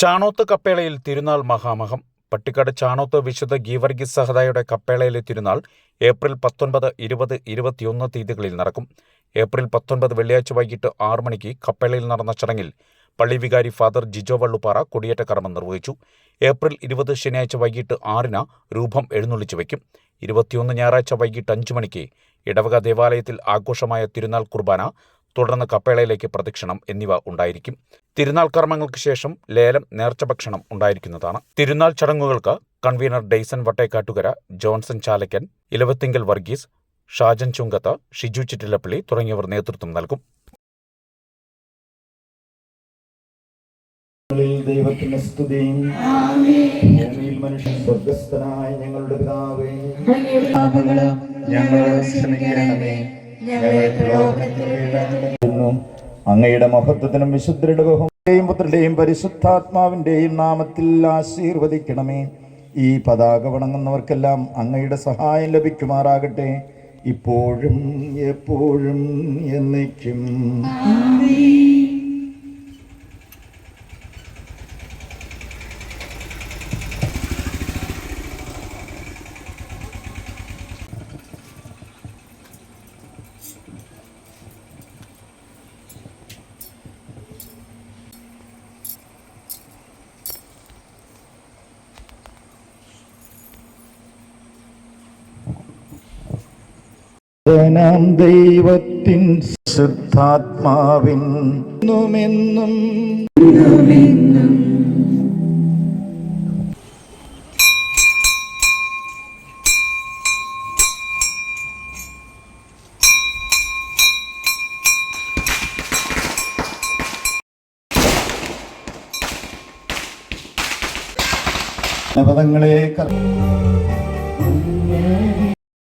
ചാണോത്ത് കപ്പേളയിൽ തിരുനാൾ മഹാമഹം. പട്ടിക്കാട് ചാണോത്ത് വിശുദ്ധ ഗീവർഗീസ് സഹദായുടെ കപ്പേളയിലെ തിരുനാൾ ഏപ്രിൽ പത്തൊൻപത് ഇരുപത് ഇരുപത്തിയൊന്ന് തീയതികളിൽ നടക്കും. ഏപ്രിൽ പത്തൊൻപത് വെള്ളിയാഴ്ച വൈകിട്ട് ആറു മണിക്ക് കപ്പേളയിൽ നടന്ന ചടങ്ങിൽ പള്ളി വികാരി ഫാദർ ജിജോ വള്ളുപ്പാറ കൊടിയേറ്റ കർമ്മം നിർവഹിച്ചു. ഏപ്രിൽ ഇരുപത് ശനിയാഴ്ച വൈകിട്ട് ആറിന് രൂപം എഴുന്നള്ളിച്ചു വയ്ക്കും. ഇരുപത്തിയൊന്ന് ഞായറാഴ്ച വൈകിട്ട് അഞ്ചു മണിക്ക് ഇടവക ദേവാലയത്തിൽ ആഘോഷമായ തിരുനാൾ കുർബാന തുടർന്ന് കപ്പേളയിലേക്ക് പ്രദക്ഷിണം എന്നിവ ഉണ്ടായിരിക്കും. തിരുനാൾ കർമ്മങ്ങൾക്ക് ശേഷം ലേലം നേർച്ച ഭക്ഷണം ഉണ്ടായിരിക്കുന്നതാണ്. തിരുനാൾ ചടങ്ങുകൾക്ക് കൺവീനർ ഡെയ്സൺ വട്ടേക്കാട്ടുകര ജോൺസൺ ചാലക്കൻ ഇലവത്തിങ്കൽ വർഗീസ് ഷാജൻ ചുങ്കത്ത് ഷിജു ചിറ്റിലപ്പള്ളി തുടങ്ങിയവർ നേതൃത്വം നൽകും. ദൈവത്തിന്റെ ദൈവത്തിന് സ്തുതിയും ഭൂമിയിൽ മനുഷ്യൻ സ്വർഗസ്ഥനായ ഞങ്ങളുടെ പിതാവേ. ഞങ്ങളുടെ പാപങ്ങളും ഞങ്ങളോട് ക്ഷമിക്കണമേ അങ്ങയുടെ മഹത്വത്തിനും വിശുദ്ധരുടെ ബഹുമതിയും പുത്രന്റെയും പരിശുദ്ധാത്മാവിന്റെയും നാമത്തിൽ ആശീർവദിക്കണമേ. ഈ പതാക വണങ്ങുന്നവർക്കെല്ലാം അങ്ങയുടെ സഹായം ലഭിക്കുമാറാകട്ടെ. ഇപ്പോഴും എപ്പോഴും എന്നേക്കും. നാം ദൈവത്തിൻ ശുദ്ധാത്മാവിൻ പദങ്ങളെ